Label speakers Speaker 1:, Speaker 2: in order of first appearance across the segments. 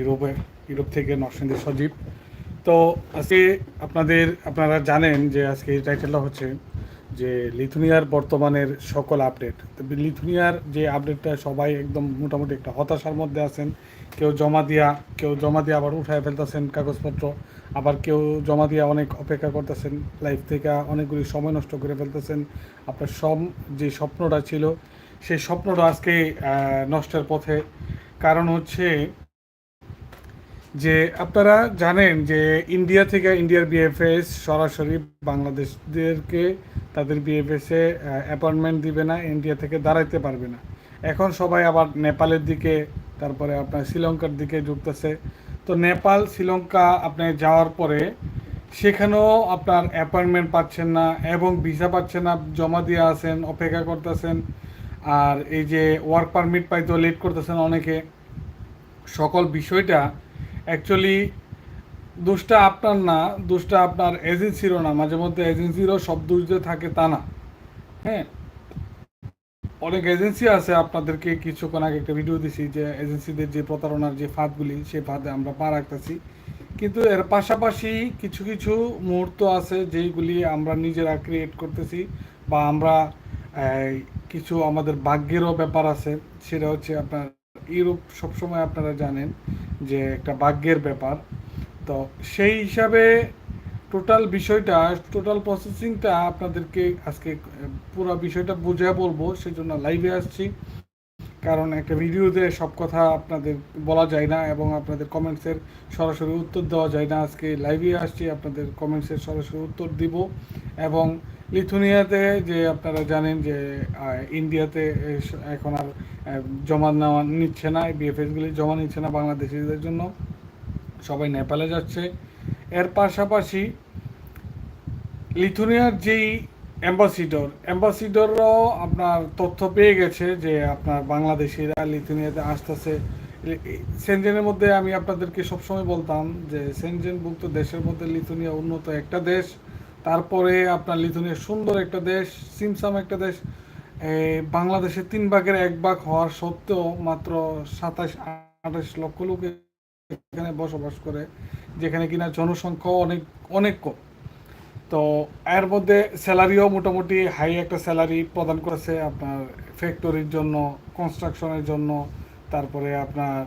Speaker 1: ইউরোপে, ইউরোপ থেকে নরসিংদী সজীব। তো আজকে আপনাদের, আপনারা জানেন যে আজকে এই টাইটেলটা হচ্ছে যে লিথুনিয়ার বর্তমানের সকল আপডেট তো লিথুনিয়ার যে আপডেটটা সবাই একদম মোটামুটি একটা হতাশার মধ্যে আছেন। কেউ জমা দিয়া, কেউ জমা দিয়ে আবার উঠায় ফেলতেছেন কাগজপত্র। আবার কেউ জমা দিয়ে অনেক অপেক্ষা করতেছেন লাইফ থেকে অনেকগুলি সময় নষ্ট করে ফেলতেছেন। আপনার সব যে স্বপ্নটা ছিল, সেই স্বপ্নটা আজকে নষ্টের পথে। কারণ হচ্ছে যে আপনারা জানেন যে ইন্ডিয়া থেকে ইন্ডিয়ার বিএফএস সরাসরি বাংলাদেশদেরকে তাদের বিএফএস অ্যাপয়েন্টমেন্ট দিবে না ইন্ডিয়া থেকে দাঁড়াইতে পারবে না। এখন সবাই আবার নেপালের দিকে, তারপরে আপনার শ্রীলঙ্কার দিকে ঢুকতেছে। তো নেপাল, শ্রীলঙ্কা আপনি যাওয়ার পরে সেখানেও আপনার অ্যাপয়েন্টমেন্ট পাচ্ছেন না এবং ভিসা পাচ্ছেন না, জমা দিয়ে আছেন, অপেক্ষা করতেছেন। আর এই যে ওয়ার্ক পারমিট পাইতেও লেট করতেছেন অনেকে। সকল বিষয়টা অ্যাকচুয়ালি দোষটা আপনার না, দোষটা আপনার এজেন্সিরও না, মাঝে মধ্যে এজেন্সিরও সব দোষ যে থাকে তা না। হ্যাঁ? অনেক এজেন্সি আছে আপনাদেরকে কিছুক্ষণ আগে একটা ভিডিও দিছি যে এজেন্সিদের যে প্রতারণার যে ফাঁদগুলি, সেই ফাঁদে আমরা পা রাখতেছি। কিন্তু এর পাশাপাশি কিছু কিছু মুহূর্ত আছে যেইগুলি আমরা নিজেরা ক্রিয়েট করতেছি বা আমরা কিছু আমাদের ভাগ্যেরও ব্যাপার আছে। সেটা হচ্ছে আপনার ইউরোপ সবসময় আপনারা জানেন যে একটা ভাগ্যের ব্যাপার। তো সেই হিসাবে টোটাল বিষয়টা টোটাল প্রসেসিংটা আপনাদেরকে আজকে পুরো বিষয়টা বুঝে বলব সেই জন্য লাইভে আসছি। কারণ একটা ভিডিওতে সব কথা আপনাদের বলা যায় না এবং আপনাদের কমেন্টসের সরাসরি উত্তর দেওয়া যায় না। আজকে লাইভে আসছি, আপনাদের কমেন্টসের সরাসরি উত্তর দিব এবং লিথুনিয়াতে যে আপনারা জানেন যে ইন্ডিয়াতে এখন আর জমা নেওয়া নিচ্ছে না, বিএফএসগুলি জমা নিচ্ছে না বাংলাদেশিদের জন্য। সবাই নেপালে যাচ্ছে। এর পাশাপাশি লিথুনিয়ার যেই অ্যাম্বাসিডর, অ্যাম্বাসিডরও আপনার তথ্য পেয়ে গেছে যে আপনার বাংলাদেশিরা লিথুনিয়াতে আসতেছে। সেনজেনের মধ্যে আমি আপনাদেরকে সবসময় বলতাম যে, সেনজেনভুক্ত দেশের মধ্যে লিথুনিয়া উন্নত একটা দেশ। তারপরে আপনার লিথুনিয়া সুন্দর একটা দেশ, সিমসাম একটা দেশ এই বাংলাদেশের তিন ভাগের এক ভাগ হওয়ার সত্ত্বেও মাত্র সাতাশ, আঠাশ লক্ষ লোক এখানে বসবাস করে, যেখানে কিনা জনসংখ্যা অনেক অনেক কম। তো এর মধ্যে স্যালারিও মোটামুটি হাই একটা স্যালারি প্রদান করেছে আপনার ফ্যাক্টরির জন্য, কনস্ট্রাকশনের জন্য, তারপরে আপনার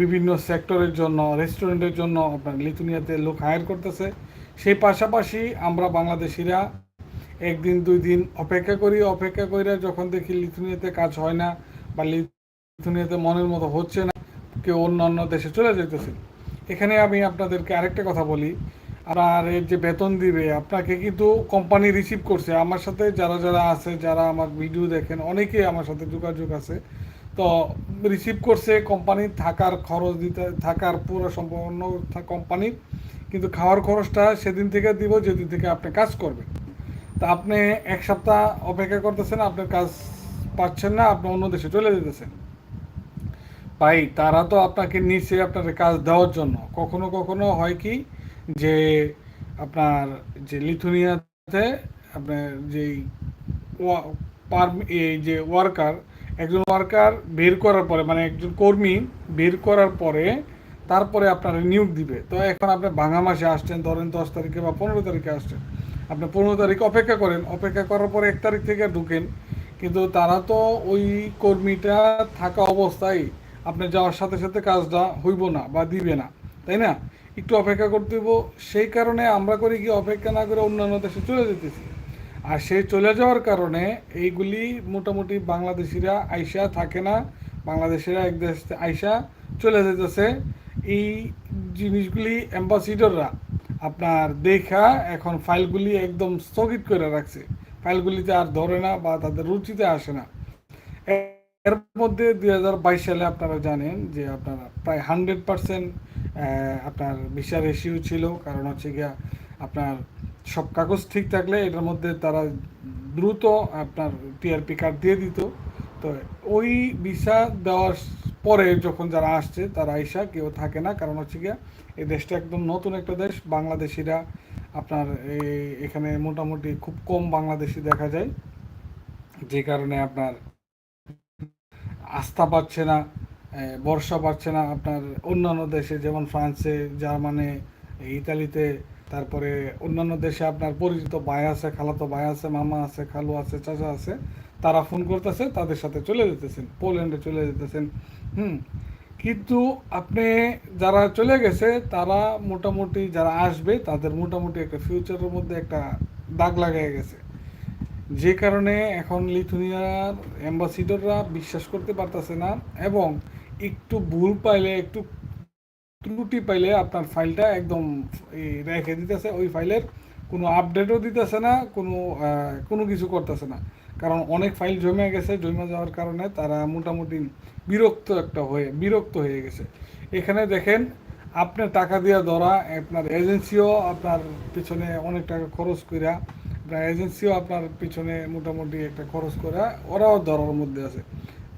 Speaker 1: বিভিন্ন সেক্টরের জন্য, রেস্টুরেন্টের জন্য আপনার লিথুনিয়াতে লোক হায়ার করতেছে। সেই পাশাপাশি আমরা বাংলাদেশিরা একদিন, দুই দিন অপেক্ষা করি, অপেক্ষা করে যখন দেখি লিথুনিয়াতে কাজ হয় না বা লিথুনিয়াতে মনের মতো হচ্ছে না, কেউ অন্য অন্য দেশে চলে যেতেছে এখানে আমি আপনাদেরকে আরেকটা কথা বলি। আর এর যে বেতন দিবে, আপনাকে কিন্তু কোম্পানি রিসিভ করছে। আমার সাথে যারা যারা আছে, যারা আমার ভিডিও দেখেন, অনেকেই আমার সাথে যোগাযোগ আছে। তো রিসিভ করছে কোম্পানি থাকার খরচ দিতে, থাকার পুরো সম্পূর্ণ কোম্পানি কিন্তু খাওয়ার খরচটা সেদিন থেকে দিব, যেদিন থেকে আপনি কাজ করবেন। তা আপনি এক সপ্তাহ অপেক্ষা করতেছেন, আপনার কাজ পাচ্ছেন না, আপনি অন্য দেশে চলে যেতেছেন। ভাই, তারা তো আপনাকে নিচে আপনার কাজ দেওয়ার জন্য। কখনো কখনো হয় কি যে আপনার যে লিথুনিয়াতে আপনার যেই এই যে ওয়ার্কার, একজন ওয়ার্কার বের করার পরে মানে একজন কর্মী বের করার পরে তারপরে আপনার নিয়োগ দিবে। তো এখন আপনি ভাঙা মাসে আসছেন, ধরেন দশ তারিখে বা পনেরো তারিখে আসছেন। আপনি পনেরো তারিখ অপেক্ষা করেন, অপেক্ষা করার পরে এক তারিখ থেকে ঢুকেন। কিন্তু তারা তো ওই কর্মীটা থাকা অবস্থায় আপনি যাওয়ার সাথে সাথে কাজটা হইব না বা দিবে না, তাই না? একটু অপেক্ষা করতে হইব। সেই কারণে আমরা করি কি অপেক্ষা না করে অন্যান্য দেশে চলে যেতেছি। আর সেই চলে যাওয়ার কারণে এইগুলি মোটামুটি বাংলাদেশিরা আইসা থাকে না। বাংলাদেশিরা এক দেশ আইসা চলে যেতেছে এই জিনিসগুলি অ্যাম্বাসিডররা আপনার দেখা এখন ফাইলগুলি একদম স্থগিত করে রাখছে। ফাইলগুলিতে আর ধরে না বা তাদের রুচিতে আসে না। এর মধ্যে দুই হাজার বাইশ সালে আপনারা জানেন যে আপনারা প্রায় হান্ড্রেড পারসেন্ট আপনার ভিসা রেশিও ছিল। কারণ হচ্ছে গিয়া আপনার সব কাগজ ঠিক থাকলে এটার মধ্যে তারা দ্রুত আপনার টিআরপি কার্ড দিয়ে দিত। তো ওই ভিসা দেওয়ার পরে যখন যারা আসছে, তারা আইসা কেউ থাকে না। কারণ হচ্ছে গিয়া, এই দেশটা একদম নতুন একটা দেশ। বাংলাদেশিরা আপনার এখানে মোটামুটি খুব কম বাংলাদেশি দেখা যায়। যে কারণে আপনার আস্থা পাচ্ছে না বর্ষা পাচ্ছে না আপনার অন্যান্য দেশে। যেমন ফ্রান্সে, জার্মানে, ইতালিতে, তারপরে অন্যান্য দেশে আপনার পরিচিত ভাই আছে, খালাতো ভাই আছে, মামা আছে, খালু আছে, চাচা আছে। তারা ফোন করতেছে, তাদের সাথে চলে যেতেছেন, পোল্যান্ডে চলে যেতেছেন। হুম, কিন্তু আপনি যারা চলে গেছে, তারা মোটামুটি যারা আসবে, তাদের মোটামুটি একটা ফিউচারের মধ্যে একটা দাগ লাগাই গেছে। যে কারণে এখন লিথুনিয়ার অ্যাম্বাসিডররা বিশ্বাস করতে পারতেছে না এবং একটু ভুল পাইলে, একটু ত্রুটি পাইলে আপনার ফাইলটা একদম রেখে দিতেছে। ওই ফাইলের কোনো আপডেটও দিতেছে না, কোনো কোনো কিছু করতেছে না। কারণ অনেক ফাইল জমে গেছে, জমে যাওয়ার কারণে তারা মোটামুটি বিরক্ত একটা হয়ে, বিরক্ত হয়ে গেছে। এখানে দেখেন আপনার টাকা দিয়ে ধরা, আপনার এজেন্সিও আপনার পিছনে অনেক টাকা খরচ কইরা, আপনার এজেন্সিও আপনার পিছনে মোটামুটি একটা খরচ করা ওরাও ধরার মধ্যে আছে।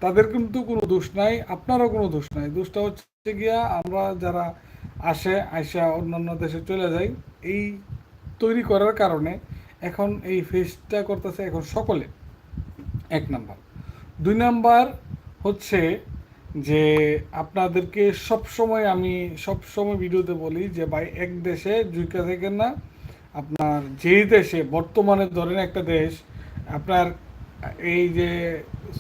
Speaker 1: তাদের কিন্তু কোনো দোষ নাই, আপনারও কোনো দোষ নাই। দোষটা হচ্ছে গিয়া, আমরা যারা আসে, আইসা অন্যান্য দেশে চলে যাই, এই তৈরি করার কারণে এখন এই ফেসটা করতেছে এখন সকলে। এক নাম্বার। দুই নাম্বার হচ্ছে যে আপনাদেরকে সব সময় আমি সব সময় ভিডিওতে বলি যে ভাই, এক দেশে জুইকা থাকেন না। আপনার যেই দেশে, বর্তমানে ধরেন একটা দেশ, আপনার এই যে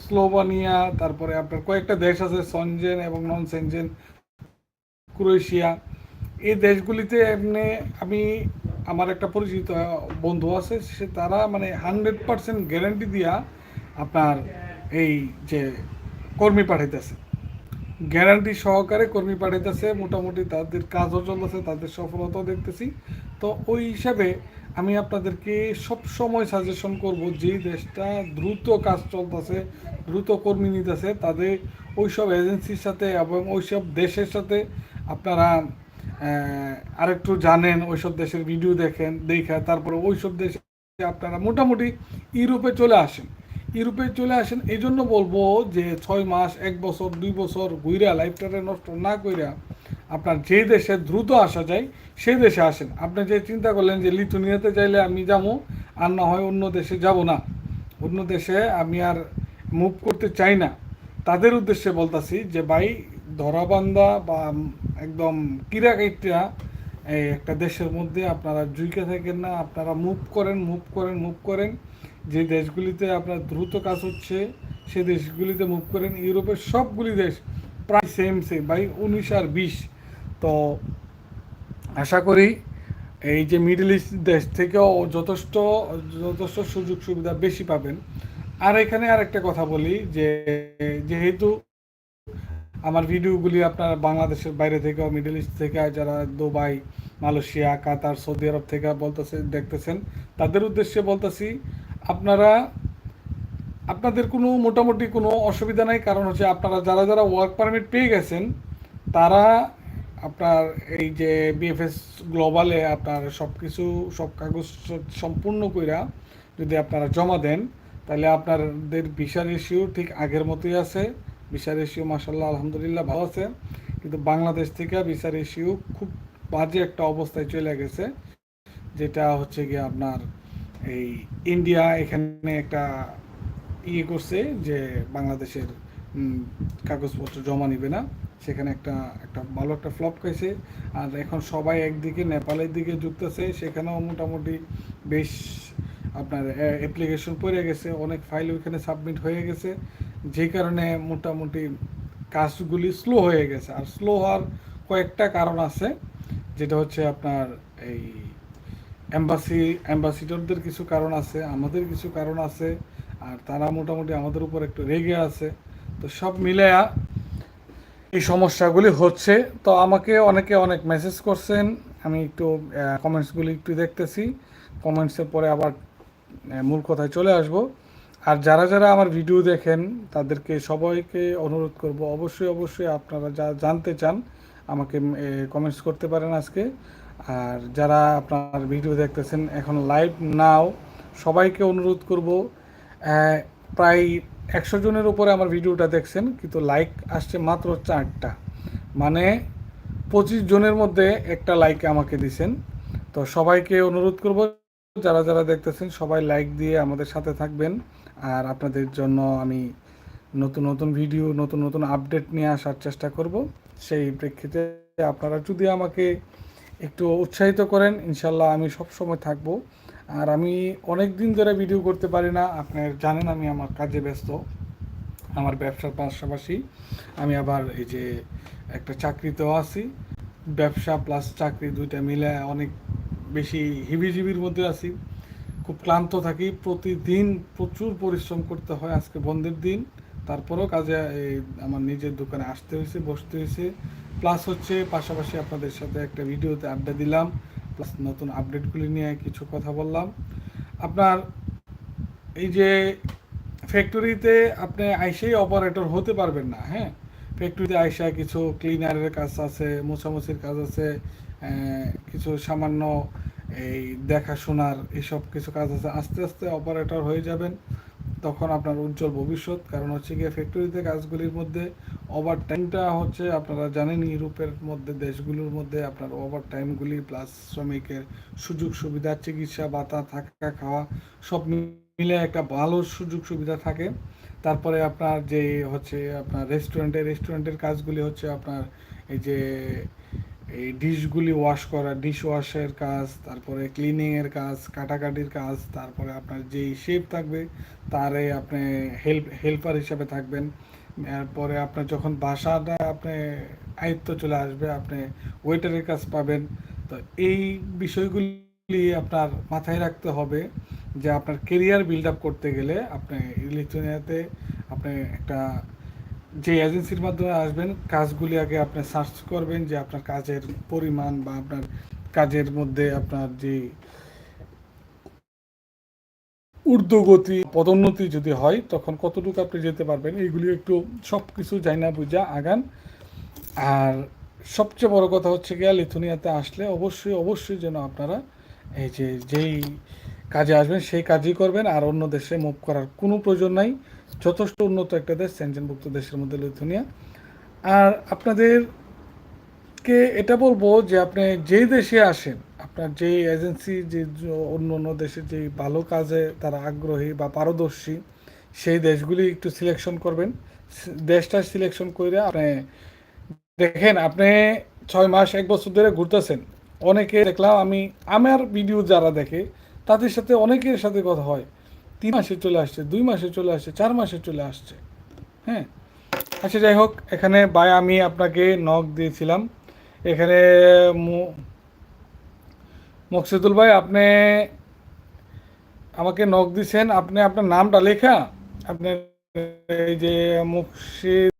Speaker 1: স্লোভানিয়া, তারপরে আপনার কয়েকটা দেশ আছে, সনজেন এবং নন সেনজেন ক্রোয়েশিয়া। এই দেশগুলিতে এমনি আমি, আমার একটা পরিচিত বন্ধু আছে, সে তারা মানে হান্ড্রেড পার্সেন্ট গ্যারান্টি দিয়া আপনার এই যে কর্মী পাঠাইতেছে। গ্যারান্টি সহকারে কর্মী পাঠাইতেছে, মোটামুটি তাদের কাজও চলতেছে তাদের সফলতাও দেখতেছি। তো ওই হিসাবে আমি আপনাদেরকে সব সময় সাজেশন করব যেই দেশটা দ্রুত কাজ চলতেছে, দ্রুত কর্মী নিতেছে, তাদের ওইসব এজেন্সির সাথে এবং ওইসব দেশের সাথে আপনারা আরেকটু জানেন, ওইসব দেশের ভিডিও দেখেন, দেখে তারপরে ওইসব দেশে আপনারা মোটামুটি ইউরোপে চলে আসেন। ইউরোপে চলে আসেন এই জন্য বলব যে ছয় মাস, এক বছর, দুই বছর ঘুইরা লাইফটারে নষ্ট না কইরা আপনার যে দেশে দ্রুত আসা যায় সেই দেশে আসেন। আপনি যে চিন্তা করলেন যে লিথুনিয়াতে চাইলে আমি যাব, আর না হয় অন্য দেশে যাব না। অন্য দেশে আমি আর মুভ করতে চাই না। তাদের উদ্দেশ্যে বলতাছি যে, ভাই, ধরাবান্ধা বা একদম কিরাকাইটা একটা দেশের মধ্যে আপনারা জুইকে থাকেন না, আপনারা মুভ করেন মুভ করেন মুভ করেন। যে দেশগুলিতে আপনার দ্রুত কাজ হচ্ছে, সে দেশগুলিতে মুভ করেন, ইউরোপের সবগুলি দেশ প্রায় সেম সেম বাই উনিশ আর বিশ। তো আশা করি এই যে মিডল ইস্ট দেশ থেকেও যথেষ্ট যথেষ্ট সুযোগ সুবিধা বেশি পাবেন। আর এখানে আর একটা কথা বলি, যে যেহেতু আমার ভিডিওগুলি আপনার বাংলাদেশের বাইরে থেকেও মিডল ইস্ট থেকে যারা Dubai, Malaysia, Qatar, Saudi Arabia থেকে বলতেছে, দেখতেছেন, তাদের উদ্দেশ্যে বলতেছি আপনারা, আপনাদের কোনো, মোটামুটি কোনো অসুবিধা নাই। কারণ হচ্ছে আপনারা যারা যারা ওয়ার্ক পারমিট পেয়ে গেছেন, তারা আপনার এই যে বিএফএস গ্লোবালে আপনার সব কিছু সব কাগজ সম্পূর্ণ কইরা যদি আপনারা জমা দেন, তাহলে আপনাদের ভিসা রেশিও ঠিক আগের মতোই আছে। ভিসা রেশিও মাসাল্লাহ আলহামদুলিল্লাহ ভালো আছে। কিন্তু বাংলাদেশ থেকে ভিসা রেশিও খুব বাজে একটা অবস্থায় চলে গেছে, যেটা হচ্ছে গিয়ে আপনার এই ইন্ডিয়া এখানে একটা ইয়ে করছে যে বাংলাদেশের কাগজপত্র জমা নিবে না। সেখানে একটা একটা ভালো একটা ফ্লপ খাইছে। আর এখন সবাই একদিকে নেপালের দিকে যুক্তেছে সেখানেও মোটামুটি বেশ আপনার অ্যাপ্লিকেশন পড়ে গেছে। অনেক ফাইল ওইখানে সাবমিট হয়ে গেছে। যে কারণে মোটামুটি কাজগুলি স্লো হয়ে গেছে। আর স্লো হওয়ার কয়েকটা কারণ আছে। যেটা হচ্ছে আপনার এই এম্বাসি অ্যাম্বাসিডরদের কিছু কারণ আছে, আমাদের কিছু কারণ আছে, আর তারা মোটামুটি আমাদের উপর একটু রেগে আছে। তো সব মিলেয়া এই সমস্যাগুলি হচ্ছে। তো আমাকে অনেকে অনেক মেসেজ করছেন, আমি একটু কমেন্টসগুলি একটু দেখতেছি। কমেন্টসের পরে আবার মূল কথায় চলে আসব। আর যারা যারা আমার ভিডিও দেখেন, তাদেরকে সবাইকে অনুরোধ করব, অবশ্যই অবশ্যই আপনারা যা জানতে চান, আমাকে কমেন্টস করতে পারেন আজকে। আর যারা আপনার ভিডিও দেখতেছেন, এখন লাইভ নাও সবাইকে অনুরোধ করব প্রায় একশো জনের উপরে আমার ভিডিওটা দেখছেন, কিন্তু লাইক আসছে মাত্র চারটা। মানে পঁচিশ জনের মধ্যে একটা লাইক আমাকে দিছেন। তো সবাইকে অনুরোধ করব, যারা যারা দেখতেছেন, সবাই লাইক দিয়ে আমাদের সাথে থাকবেন। আর আপনাদের জন্য আমি নতুন নতুন ভিডিও নতুন নতুন আপডেট নিয়ে আসার চেষ্টা করব। সেই প্রেক্ষিতে আপনারা যদি আমাকে একটু উৎসাহিত করেন, ইনশাল্লাহ আমি সব সময় থাকব। আর আমি অনেক দিন ধরে ভিডিও করতে পারি না আপনার জানেন আমি আমার কাজে ব্যস্ত, আমার ব্যবসার পাশাপাশি আমি আবার এই যে একটা চাকরিতেও আছি। ব্যবসা প্লাস চাকরি দুইটা মিলে অনেক বেশি হিবিজিবির মধ্যে আছি। খুব ক্লান্ত থাকি, প্রতিদিন প্রচুর পরিশ্রম করতে হয় আজকে বন্ধের দিন। তারপরেও কাজে আমার নিজের দোকানে আসতে হয়েছে, বসতে হয়েছে। প্লাস হচ্ছে পাশাপাশি আপনাদের সাথে একটা ভিডিওতে আড্ডা দিলাম প্লাস নতুন আপডেটগুলি নিয়ে কিছু কথা বললাম। আপনার এই যে ফ্যাক্টরিতে আপনি আইসেই অপারেটর হতে পারবেন না হ্যাঁ? ফ্যাক্টরিতে আইসা কিছু ক্লিনারের কাজ আছে, মোছামুছির কাজ আছে কিছু সামান্য এই দেখাশোনার এইসব কিছু কাজ আছে, আস্তে আস্তে অপারেটর হয়ে যাবেন। তখন আপনার উজ্জ্বল ভবিষ্যৎ, কারণ হচ্ছে গিয়ে ফ্যাক্টরিতে কাজগুলির মধ্যে ওভার টাইমটা হচ্ছে আপনারা জানেন ইউরোপের মধ্যে, দেশগুলোর মধ্যে আপনার ওভার টাইমগুলি প্লাস শ্রমিকের সুযোগ সুবিধা, চিকিৎসা, ভাতা, থাকা, খাওয়া, সব মিলে একটা ভালো সুযোগ সুবিধা থাকে। তারপরে আপনার যে হচ্ছে আপনার রেস্টুরেন্টে রেস্টুরেন্টের কাজগুলি হচ্ছে আপনার এই যে এই ডিশগুলি ওয়াশ করা ডিশ ওয়াশের কাজ, তারপরে ক্লিনিংয়ের কাজ, কাটাকাটির কাজ, তারপরে আপনার যেই শেফ থাকবে, তারে আপনি হেল্প হেল্পার হিসাবে থাকবেন। এরপরে আপনার যখন বাসাটা আপনি আয়ত্ত চলে আসবে, আপনি ওয়েটারের কাজ পাবেন। তো এই বিষয়গুলি আপনার মাথায় রাখতে হবে যে আপনার কেরিয়ার বিল্ড আপ করতে গেলে আপনি লিথুনিয়াতে আপনি একটা যে এজেন্সির মাধ্যমে আসবেন, কাজগুলি আগে আপনি সার্চ করবেন যে আপনার কাজের পরিমাণ বা আপনার কাজের মধ্যে আপনার যে ঊর্ধ্বগতি, পদোন্নতি যদি হয়, তখন কতটুকু আপনি যেতে পারবেন, এইগুলি একটু সব কিছু যাই না বুঝা আগান। আর সবচেয়ে বড় কথা হচ্ছে গিয়া, লিথুনিয়াতে আসলে অবশ্যই অবশ্যই যেন আপনারা এই যে, যেই কাজে আসবেন, সেই কাজই করবেন। আর অন্য দেশে মুভ করার কোনো প্রয়োজন নাই। যথেষ্ট উন্নত একটা দেশ সেনজেনভুক্ত দেশের মধ্যে লিথুনিয়া আর আপনাদেরকে এটা বলব যে আপনি যেই দেশে আসেন, আপনার যেই এজেন্সি যে অন্য অন্য দেশে যেই ভালো কাজে তারা আগ্রহী বা পারদর্শী, সেই দেশগুলি একটু সিলেকশন করবেন। দেশটা সিলেকশন করে আপনি দেখেন, আপনি ছয় মাস, এক বছর ধরে ঘুরতেছেন। অনেকে দেখলাম আমি, আমার ভিডিও যারা দেখে, তাদের সাথে অনেকের সাথে কথা হয়। তিন মাসে চলে আসছে, দুই মাসে চলে আসছে, চার মাসে চলে আসছে। হ্যাঁ? আচ্ছা যাই হোক, এখানে বাই আমি আপনাকে নক দিয়েছিলাম। এখানে মকসিদুল ভাই, আপনি আমাকে নক দিছেন। আপনি আপনার নামটা লেখা। আপনি এই যে মুর্শিদ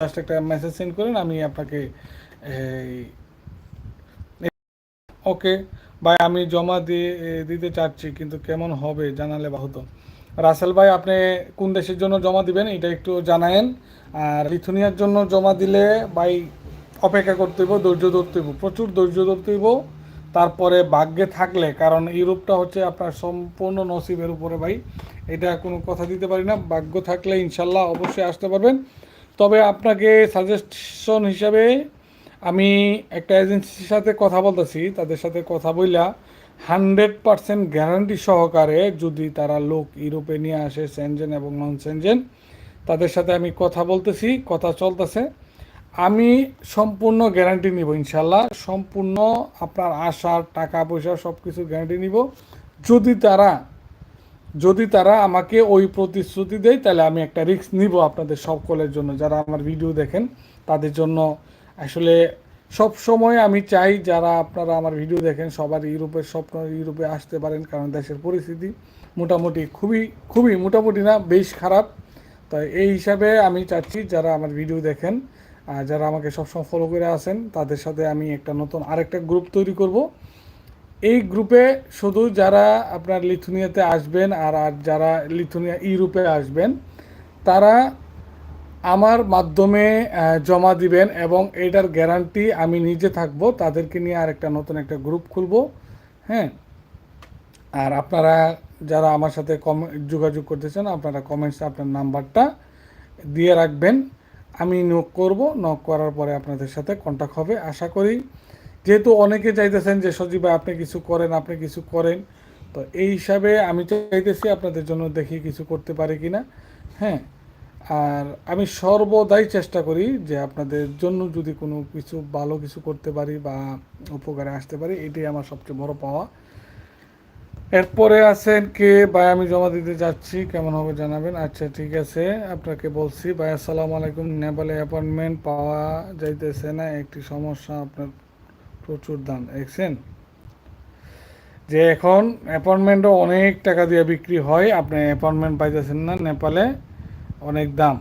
Speaker 1: জাস্ট একটা মেসেজ সেন্ড করেন, আমি আপনাকে ওকে ভাই, আমি জমা দিয়ে দিতে চাচ্ছি, কিন্তু কেমন হবে জানালে বাহুত। রাসেল ভাই, আপনি কোন দেশের জন্য জমা দিবেন এটা একটু জানায়েন। আর লিথুনিয়ার জন্য জমা দিলে ভাই, অপেক্ষা করতে হইব, ধৈর্য ধরতে হইব, প্রচুর ধৈর্য ধরতে হইব। তারপরে ভাগ্যে থাকলে, কারণ ইউরোপটা হচ্ছে আপনার সম্পূর্ণ নসিবের উপরে ভাই, এটা কোনো কথা দিতে পারি না। ভাগ্য থাকলে ইনশাল্লাহ অবশ্যই আসতে পারবেন। তবে আপনাকে সাজেশন হিসাবে আমি একটা এজেন্সির সাথে কথা বলতেছি, তাদের সাথে কথা বইলা হান্ড্রেড পারসেন্ট গ্যারান্টি সহকারে যদি তারা লোক ইউরোপে নিয়ে আসে সেনজেন এবং নন সেনজেন তাদের সাথে আমি কথা বলতেছি, কথা চলতেছে। আমি সম্পূর্ণ গ্যারান্টি নিব ইনশাল্লাহ সম্পূর্ণ আপনার আসার টাকা পয়সা সব কিছু গ্যারান্টি নিব। যদি তারা যদি তারা আমাকে ওই প্রতিশ্রুতি দেয়, তাহলে আমি একটা রিস্ক নিব আপনাদের সকলের জন্য, যারা আমার ভিডিও দেখেন, তাদের জন্য আসলে সব সময় আমি চাই যারা আপনারা আমার ভিডিও দেখেন, সবার ইউরোপের স্বপ্ন ইউরোপে আসতে পারেন, কারণ দেশের পরিস্থিতি মোটামুটি খুবই খুবই মোটামুটি না, বেশ খারাপ। তাই এই হিসাবে আমি চাচ্ছি যারা আমার ভিডিও দেখেন, আর যারা আমাকে সবসময় ফলো করে আছেন, তাদের সাথে আমি একটা নতুন আরেকটা গ্রুপ তৈরি করব। এই গ্রুপে শুধু যারা আপনার লিথুনিয়াতে আসবেন আর আর যারা লিথুনিয়া, ইউরোপে আসবেন, তারা আমার মাধ্যমে জমা দিবেন এবং এটার গ্যারান্টি আমি নিজে থাকব। তাদেরকে নিয়ে আর একটা নতুন একটা গ্রুপ খুলব। হ্যাঁ? আর আপনারা যারা আমার সাথে কম, যোগাযোগ করতেছেন আপনারা কমেন্টসে আপনার নাম্বারটা দিয়ে রাখবেন। আমি নক করব। নক করার পরে আপনাদের সাথে কন্ট্যাক্ট হবে। আশা করি, যেহেতু অনেকে চাইতেছেন যে, সজীব ভাই, আপনি কিছু করেন, আপনি কিছু করেন। তো এই হিসাবে আমি চাইতেছি আপনাদের জন্য দেখি কিছু করতে পারি কিনা। হ্যাঁ? আর আমি সর্বদাই চেষ্টা করি যে আপনাদের জন্য যদি কোনো কিছু ভালো কিছু করতে পারি বা উপকারে আসতে পারি, এটাই আমার সবচেয়ে বড় পাওয়া। এরপরে আছেন কে? ভাই, আমি জমা দিতে যাচ্ছি। কেমন হবে জানাবেন? আচ্ছা ঠিক আছে, আপনাকে বলছি। ভাই, আসসালামু আলাইকুম। নেপালে অ্যাপয়েন্টমেন্ট পাওয়া যাইতেছে না, একটি সমস্যা, আপনার প্রচুর দাম। দেখছেন? যে এখন অ্যাপয়েন্টমেন্টও অনেক টাকা দিয়ে বিক্রি হয়, আপনি অ্যাপয়েন্টমেন্ট পাইতেছেন না নেপালে। অনেক দাম।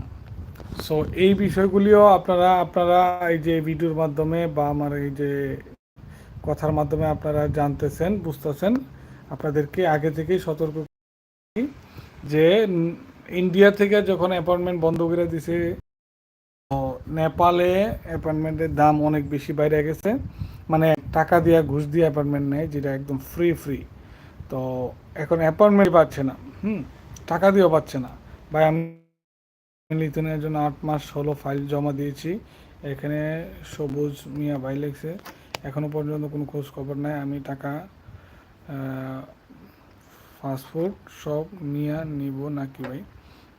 Speaker 1: সো এই বিষয়গুলিও আপনারা আপনারা এই যে ভিডিওর মাধ্যমে বা আমার এই যে কথার মাধ্যমে আপনারা জানতেছেন, বুঝতেছেন, আপনাদেরকে আগে থেকেই সতর্ক যে ইন্ডিয়া থেকে যখন অ্যাপয়েন্টমেন্ট বন্ধ করে দিছে নেপালে অ্যাপয়েন্টমেন্টের দাম অনেক বেশি বাইরে গেছে। মানে টাকা দিয়ে, ঘুষ দিয়ে অ্যাপয়েন্টমেন্ট নেয়, যেটা একদম ফ্রি ফ্রি তো এখন অ্যাপয়েন্টমেন্ট পাচ্ছে না। হুম, টাকা দিয়েও পাচ্ছে না। ভাই, আমি লিথনের জন্য আট মাস হলো ফাইল জমা দিয়েছি। এখানে সবুজ মিয়া ভাই লিখছে এখনও পর্যন্ত কোনো খোঁজ খবর নাই। আমি টাকা ফাস্টফুড সব নিয়ে নিব নাকি ভাই?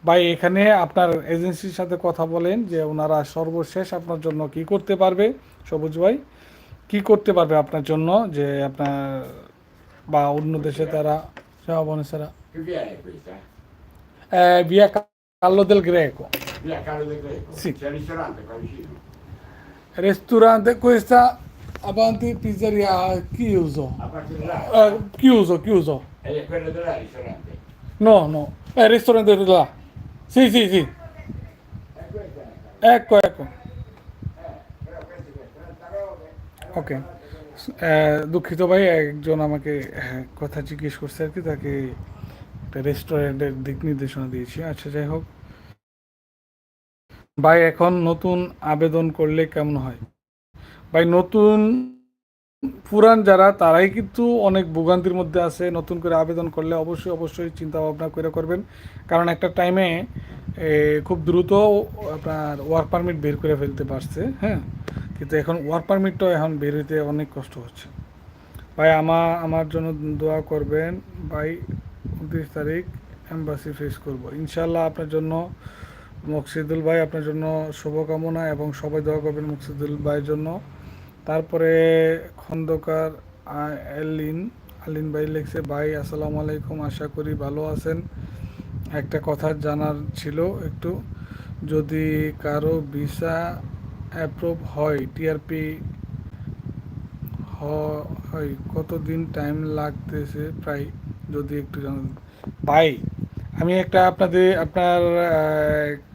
Speaker 1: ভাই এখানে আপনার এজেন্সির সাথে কথা বলেন যে ওনারা সর্বশেষ আপনার জন্য কি করতে পারবে সবুজ ভাই? কি করতে পারবে আপনার জন্য যে আপনার বা অন্য দেশে তারা সেরা
Speaker 2: via è questa?
Speaker 1: via Carlo del Greco
Speaker 2: Via Carlo del Greco?
Speaker 1: Sì.
Speaker 2: C'è il ristorante qua vicino.
Speaker 1: ristorante questa avanti pizzeria chiuso
Speaker 2: A parte di là.
Speaker 1: Eh, chiuso chiuso
Speaker 2: Ed è quello di là il ristorante.
Speaker 1: no no è il ristorante di là sì sì sì
Speaker 2: E questa è
Speaker 1: ecco ecco
Speaker 2: però questi sono 30 robe.
Speaker 1: ওকে দুঃখিত ভাই একজন আমাকে হ্যাঁ, কথা জিজ্ঞেস করছে আর কি তাকে একটা রেস্টুরেন্টের দিক নির্দেশনা দিয়েছি। আচ্ছা যাই হোক। ভাই, এখন নতুন আবেদন করলে কেমন হয়? ভাই, নতুন পুরান যারা, তারাই কিন্তু অনেক ভোগান্তির মধ্যে আছে। নতুন করে আবেদন করলে অবশ্যই অবশ্যই চিন্তা ভাবনা করে করবেন। কারণ একটা টাইমে খুব দ্রুত আপনার ওয়ার্ক পারমিট বের করে ফেলতে পারছে হ্যাঁ? কিন্তু এখন ওয়ার্ক পারমিটটাও এখন বের হইতে অনেক কষ্ট হচ্ছে। ভাই আমার আমার জন্য দোয়া করবেন। ভাই উনত্রিশ তারিখ এম্বাসি ফেস করব। ইনশাল্লাহ আপনার জন্য মকসিদুল ভাই আপনার জন্য শুভকামনা এবং সবাই দোয়া করবেন মকসিদুল ভাইয়ের জন্য। তারপরে খন্দকার এলিন, আলিন ভাই লিখছে, ভাই, আসসালামু আলাইকুম, আশা করি ভালো আছেন। একটা কথা জানার ছিল একটু। যদি কারও ভিসা অ্যাপ্রুভ হয় টিআরপি হয়, কতদিন টাইম লাগতেছে? প্রায় যদি একটু জানান। ভাই, আমি একটা আপনাদের, আপনার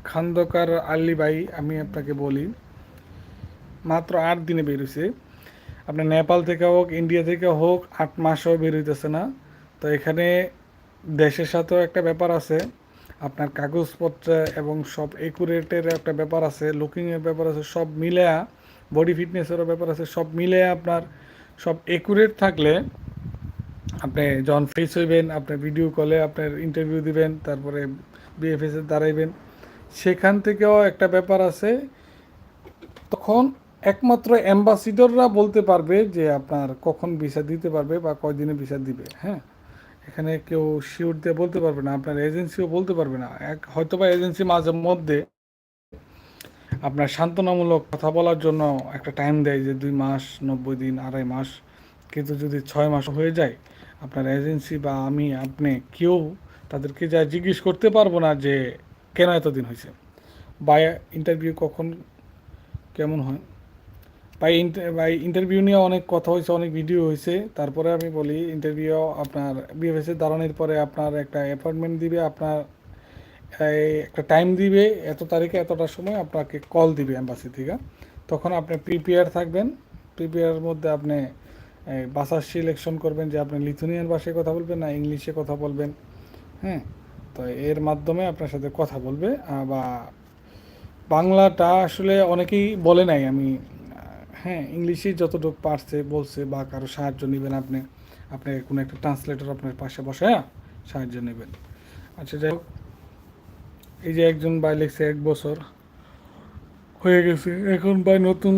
Speaker 1: খান্দকার আল্লি ভাই আমি আপনাকে বলি। মাত্র আট দিনে বেরোছে আপনার নেপাল থেকে হোক, ইন্ডিয়া থেকে হোক, আট মাসও বের হইতেছে না। তো এখানে দেশের সাথেও একটা ব্যাপার আছে। আপনার কাগজপত্র এবং সব একুরেটের একটা ব্যাপার আছে। লুকিংয়ের ব্যাপার আছে। সব মিলে বডি ফিটনেসেরও ব্যাপার আছে। সব মিলে আপনার সব একুরেট থাকলে আপনি যখন ফেস হইবেন আপনার ভিডিও কলে আপনার ইন্টারভিউ দিবেন, তারপরে বিএফএসে দাঁড়াইবেন। সেখান থেকেও একটা ব্যাপার আছে, তখন একমাত্র অ্যাম্বাসিডররা বলতে পারবে যে আপনার কখন ভিসা দিতে পারবে বা কয়দিনে ভিসা দিবে হ্যাঁ? এখানে কেউ শিওর দিয়ে বলতে পারবে না, আপনার এজেন্সিও বলতে পারবে না। এক, হয়তো বা এজেন্সি মাঝে মধ্যে আপনার সান্ত্বনামূলক কথা বলার জন্য একটা টাইম দেয় যে দুই মাস, নব্বই দিন, আড়াই মাস, কিন্তু যদি ছয় মাস হয়ে যায় আপনার এজেন্সি বা আমি, আপনি, কেউ তাদেরকে যা জিজ্ঞেস করতে পারব না যে কেন এতদিন হয়েছে। বা ইন্টারভিউ কখন কেমন হয়? ইন্টার- ভাই ইন্টারভিউ নিয়ে অনেক কথা হয়েছে, অনেক ভিডিও হয়েছে। তারপরে আমি বলি ইন্টারভিউ আপনার বিএফএসে দাঁড়ানোর পরে আপনার একটা অ্যাপয়েন্টমেন্ট দিবে, আপনার একটা টাইম দিবে, এত তারিখে, এতটার সময় আপনাকে কল দিবে অ্যাম্বাসি থেকে। তখন আপনি প্রিপেয়ার থাকবেন। প্রিপেয়ারের মধ্যে আপনি ভাষা সিলেকশন করবেন যে আপনি লিথুনিয়ান ভাষায় কথা বলবেন না ইংলিশে কথা বলবেন হ্যাঁ? তো এর মাধ্যমে আপনার সাথে কথা বলবে বা বাংলাটা আসলে অনেকেই বলে নাই আমি হ্যাঁ ইংলিশে যতটুকু পারছে, বলছে বা কারও সাহায্য নেবেন আপনি আপনি কোনো একটা ট্রান্সলেটর আপনার পাশে বসে সাহায্য নেবেন। আচ্ছা যাই হোক, এই যে একজন ভাই লিখছে এক বছর হয়ে গেছে, এখন ভাই নতুন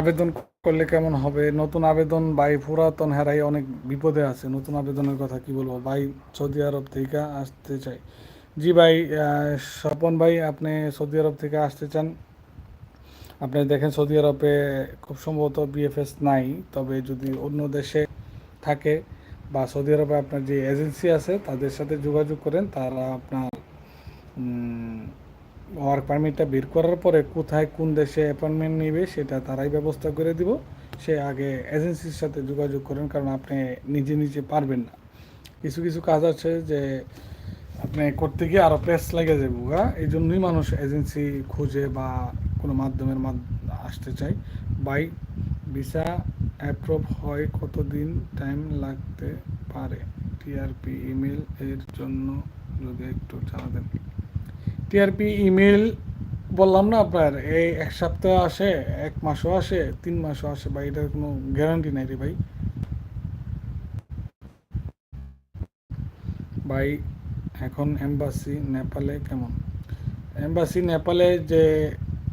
Speaker 1: আবেদন করলে কেমন হবে? নতুন আবেদন ভাই পুরাতন হেরাই অনেক বিপদে আছে। নতুন আবেদনের কথা কি বলব? ভাই সৌদি আরব থেকে আসতে চাই। জি ভাই স্বপন ভাই, আপনি সৌদি আরব থেকে আসতে চান। আপনি দেখেন সৌদি আরবে খুব সম্ভবত বিএফএস নাই। তবে যদি অন্য দেশে থাকে বা সৌদি আরবে আপনার যে এজেন্সি আছে, তাদের সাথে যোগাযোগ করেন। তারা আপনার ওয়ার্ক পারমিটটা বের করার পরে কোথায় কোন দেশে অ্যাপয়েন্টমেন্ট নেবে সেটা তারাই ব্যবস্থা করে দিব। সে আগে এজেন্সির সাথে যোগাযোগ করেন, কারণ আপনি নিজে নিজে পারবেন না। কিছু কিছু কাজ আছে যে আপনি করতে গিয়ে আরও প্রেস লেগে যাব গা এই জন্যই মানুষ এজেন্সি খুঁজে বা কোনো মাধ্যমের মাধ্যমে আসতে চায়। বাই ভিসা অ্যাপ্রুভ হয় কতদিন টাইম লাগতে পারে? টিআরপি ইমেল এর জন্য যদি একটু জানাতেন। টিআরপি ইমেল বললাম না আপনার, এই এক সপ্তাহ আসে, এক মাসও আসে, তিন মাসও আসে বা এটার কোনো গ্যারান্টি নাই রে ভাই। ভাই, এখন এম্বাসি নেপালে কেমন? এম্বাসি নেপালে যে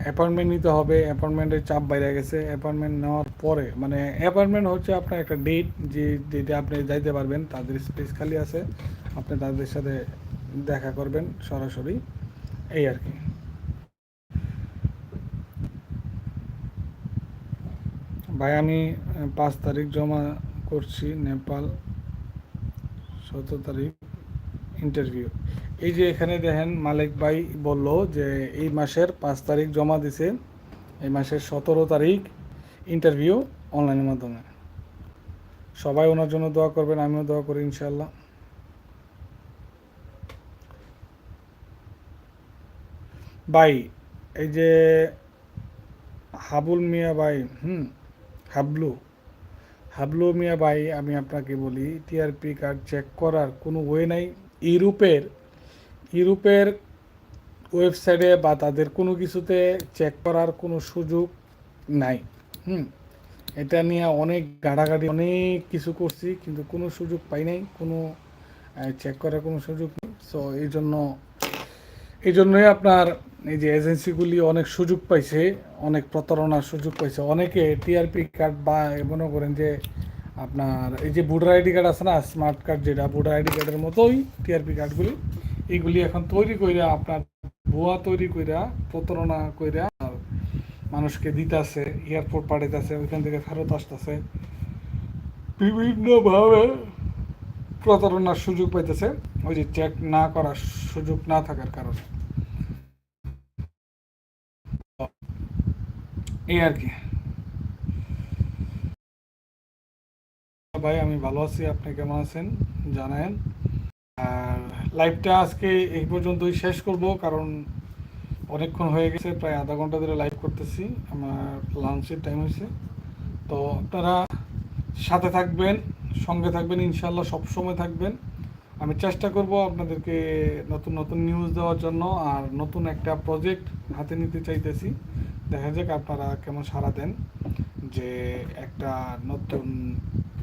Speaker 1: অ্যাপয়েন্টমেন্ট নিতে হবে অ্যাপয়েন্টমেন্টের চাপ বাইরে গেছে অ্যাপয়েন্টমেন্ট নেওয়ার পরে মানে অ্যাপয়েন্টমেন্ট হচ্ছে আপনার একটা ডেট যে ডেটে আপনি যাইতে পারবেন, তাদের স্পেস খালি আছে, আপনি তাদের সাথে দেখা করবেন সরাসরি। এই আর কি। ভাই, আমি পাঁচ তারিখ জমা করছি নেপাল, সতেরো তারিখ ইন্টারভিউ এই যে এখানে দেখেন মালিক ভাই বলল যে এই মাসের পাঁচ তারিখ জমা দিছে, এই মাসের সতেরো তারিখ ইন্টারভিউ অনলাইনের মাধ্যমে। সবাই ওনার জন্য দোয়া করবেন, আমিও দোয়া করি ইনশাল্লাহ ভাই, এই যে হাবুল মিয়া ভাই, হুম, হাবলু হাবলু মিয়া ভাই, আমি আপনাকে বলি, টিআরপি কার্ড চেক করার কোনো ওয়ে নাই। ইউরোপের ইউরোপের ওয়েবসাইটে বা তাদের কোনো কিছুতে চেক করার কোনো সুযোগ নাই। হুম, এটা নিয়ে অনেক গাড়াগাড়ি অনেক কিছু করছি, কিন্তু কোনো সুযোগ পাই নাই, কোনো চেক করার কোনো সুযোগ নেই। সো এই জন্য, এই জন্যই আপনার এই যে এজেন্সিগুলি অনেক সুযোগ পাইছে, অনেক প্রতারণার সুযোগ পাইছে। অনেকে টিআরপি কার্ড বা মনে করেন যে আপনার এই যে ভোটার আইডি কার্ড আছে না স্মার্ট কার্ড যেটা, ভোটার আইডি কার্ডের মতোই টিআরপি কার্ডগুলি এইগুলি এখন তৈরি কইরা, আপনার ভুয়া তৈরি কইরা, প্রতারণা কইরা আর মানুষকে দিতেছে এয়ারপোর্ট পাঠাইতেছে, ওইখান থেকে ফেরত আসতেছে। বিভিন্নভাবে প্রতারণার সুযোগ পাইতেছে। ওই যে চেক না করার সুযোগ না থাকার কারণে। এই আর কি ভাই, আমি ভালো আছি। আপনি কেমন আছেন? জানায়েন আর লাইভটা আজকে এই পর্যন্তই শেষ করব, কারণ অনেকক্ষণ হয়ে গেছে, প্রায় আধা ঘণ্টা ধরে লাইভ করতেছি। আমার লাঞ্চের টাইম হয়েছে। তো আপনারা সাথে থাকবেন, সঙ্গে থাকবেন ইনশাল্লাহ সব সময় থাকবেন। আমি চেষ্টা করব আপনাদেরকে নতুন নতুন নিউজ দেওয়ার জন্য আর নতুন একটা প্রজেক্ট হাতে নিতে চাইতেছি। দেখা যাক আপনারা কেমন সাড়া দেন যে একটা নতুন,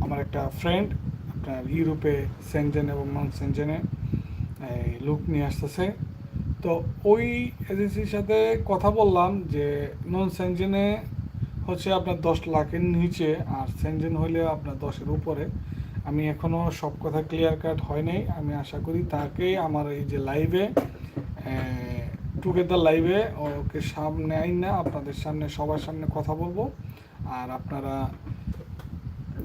Speaker 1: আমার একটা ফ্রেন্ড আপনার ইউরোপে সেনজেন এবং নন সেনজেনে লুক নিয়ে আসতেছে। তো ওই এজেন্সির সাথে কথা বললাম যে নন সেনজেনে হচ্ছে আপনার দশ লাখের নিচে আর সেনজেন হলে আপনার দশের উপরে। আমি এখনও সব কথা ক্লিয়ার কাট হয় নাই। আমি আশা করি তাকে আমার এই যে লাইভে টুগেদার লাইভে ওকে সামনে আইন না আপনাদের সামনে, সবার সামনে কথা বলব। আর আপনারা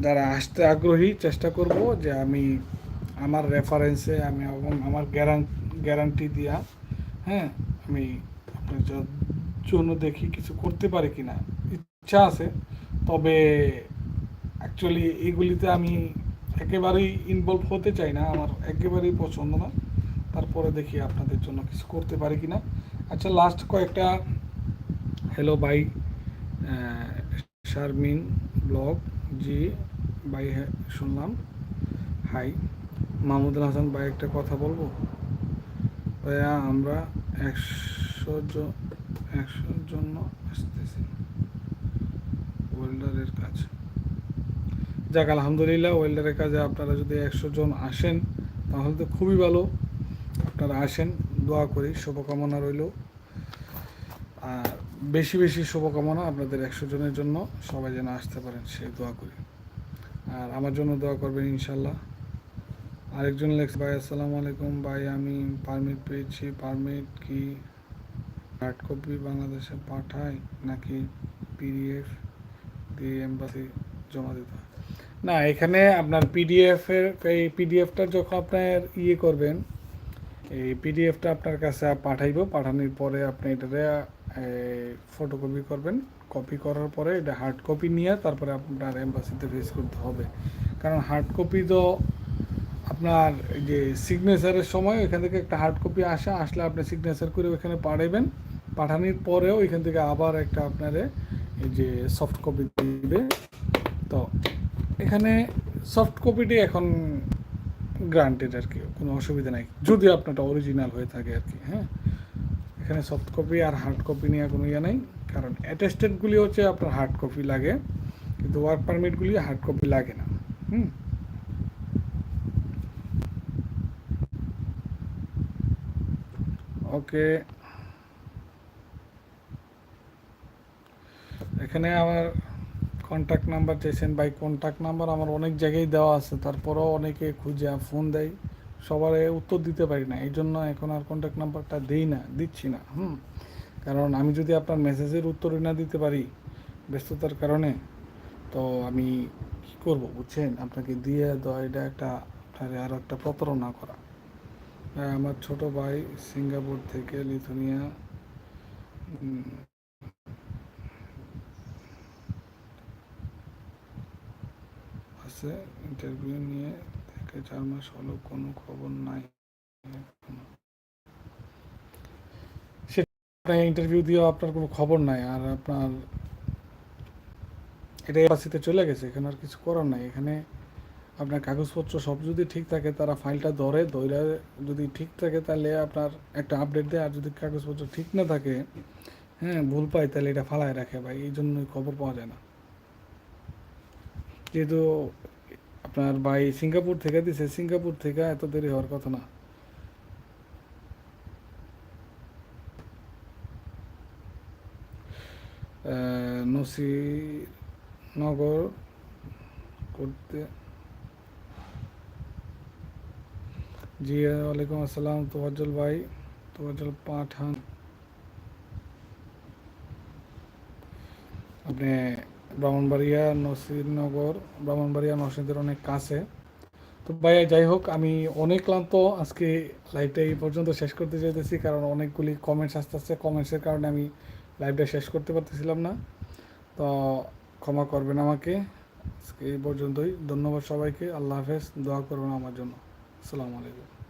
Speaker 1: যারা আসতে আগ্রহী, চেষ্টা করব যে আমি আমার রেফারেন্সে আমি এবং আমার গ্যারান গ্যারান্টি দিয়া হ্যাঁ আমি আপনার জন্য দেখি কিছু করতে পারি কিনা। ইচ্ছা আছে, তবে অ্যাকচুয়ালি এগুলিতে আমি একেবারেই ইনভলভ হতে চাই না, আমার একেবারেই পছন্দ না। তারপরে দেখি আপনাদের জন্য কিছু করতে পারি কি না আচ্ছা লাস্ট কয়েকটা হ্যালো বাই শারমিন ব্লগ। জি ভাই হ্যাঁ শুনলাম। হাই মাহমুদুল হাসান ভাই একটা কথা বলব? ভাইয়া, আমরা একশো একশোর জন্য আসতেছি। ওয়েল্ডারের কাজ যাক, আলহামদুলিল্লাহ ওয়েল্ডারের কাজে আপনারা যদি একশো জন আসেন, তাহলে তো খুবই ভালো। আপনারা আসেন, দোয়া করি, শুভকামনা রইল। আর বেশি বেশি শুভকামনা আপনাদের একশো জনের জন্য, সবাই যেন আসতে পারেন, সে দোয়া করি। আর আমার জন্য দোয়া করবেন ইনশাল্লাহ আরেকজন লেখছে, ভাই, আসসালামু আলাইকুম। ভাই, আমি পারমিট পেয়েছি। পারমিট কি হার্ড কপি বাংলাদেশে পাঠায় নাকি পিডিএফ দিয়ে এম্বাসি জমা দিতে হয়? না, এখানে আপনার পিডিএফ এর, এই পিডিএফটা যখন আপনার ইয়ে করবেন, এই পিডিএফটা আপনার কাছে পাঠাইব, পাঠানোর পরে আপনি এটাতে ফটোকপি করবেন। কপি করার পরে এটা হার্ড কপি নিয়ে তারপরে আপনার এম্বাসিতে ফেস করতে হবে। কারণ হার্ড কপি তো আপনার যে সিগনেচারের সময় ওইখান থেকে একটা হার্ড কপি আসে, আসলে আপনি সিগনেচার করে ওইখানে পাঠাবেন পাঠানোর পরেও ওইখান থেকে আবার একটা আপনারে এই যে সফট কপি দিবে। তো এখানে সফট কপিটি এখন গ্রান্টেড আর কি, কোনো অসুবিধা নাই। যদি আপনারটা অরিজিনাল হয়ে থাকে আর কি হ্যাঁ? এখানে সফট কপি আর হার্ড কপি নিয়ে কোনো ইয়ে নাই, কারণ অ্যাটেস্টেডগুলি হচ্ছে আপনার হার্ড কপি লাগে, কিন্তু ওয়ার্ক পারমিটগুলি হার্ড কপি লাগে না, হুম? ওকে এখানে আমার কন্ট্যাক্ট নাম্বার চাইছেন ভাই কন্ট্যাক্ট নাম্বার আমার অনেক জায়গায় দেওয়া আছে, তারপরেও অনেকে খুঁজে ফোন দেয়। সবার উত্তর দিতে পারি না এই জন্য এখন আর কন্ট্যাক্ট নাম্বারটা দিই না, দিচ্ছি না, হুম। কারণ আমি যদি আপনার মেসেজের উত্তরই না দিতে পারি ব্যস্ততার কারণে, তো আমি কী করব বুঝছেন? আপনাকে দিয়ে দেওয়া এটা একটা, আপনার আরও একটা প্রতারণা করা। আমার ছোট ভাই সিঙ্গাপুর থেকে লিথুনিয়া আছে ইন্টারভিউ নিয়ে থেকে চার মাস হলো, কোনো খবর নাই সেটা ইন্টারভিউ দিয়েও আপনার কোনো খবর নাই, আর আপনার এটা এম্বাসিতে চলে গেছে, এখানে আর কিছু করার নাই। এখানে আপনার কাগজপত্র সব যদি ঠিক থাকে, তারা ফাইলটা ধরে ধরে যদি ঠিক থাকে, তাহলে আপনার একটা আপডেট দেয়, আর যদি কাগজপত্র ঠিক না থাকে হ্যাঁ ভুল পায়, তাহলে এটা ফালায় রাখে ভাই, এই জন্যই খবর পাওয়া যায় না। যেহেতু আপনার ভাই সিঙ্গাপুর থেকে দিছে, সিঙ্গাপুর থেকে এত দেরি হওয়ার কথা না। নসিরনগর করতে। জি ওয়ালাইকুম আসসালাম তোয়াজ্জল ভাই তোয়াজ্জল পাঠান আপনি ব্রাহ্মণবাড়িয়া, নসিরনগর, ব্রাহ্মণবাড়িয়া নরসিংদীর অনেক কাছে। তো ভাইয়া, যাই হোক, আমি অনেক ক্লান্ত। আজকে লাইভটা এই পর্যন্ত শেষ করতে চাইতেছি, কারণ অনেকগুলি কমেন্টস আসতে আসছে কমেন্টসের কারণে আমি লাইভটা শেষ করতে পারতেছিলাম না। তো ক্ষমা করবেন আমাকে। আজকে এই পর্যন্তই। ধন্যবাদ সবাইকে। আল্লাহ হাফেজ। দোয়া করবেন আমার জন্য। আসসালামু আলাইকুম।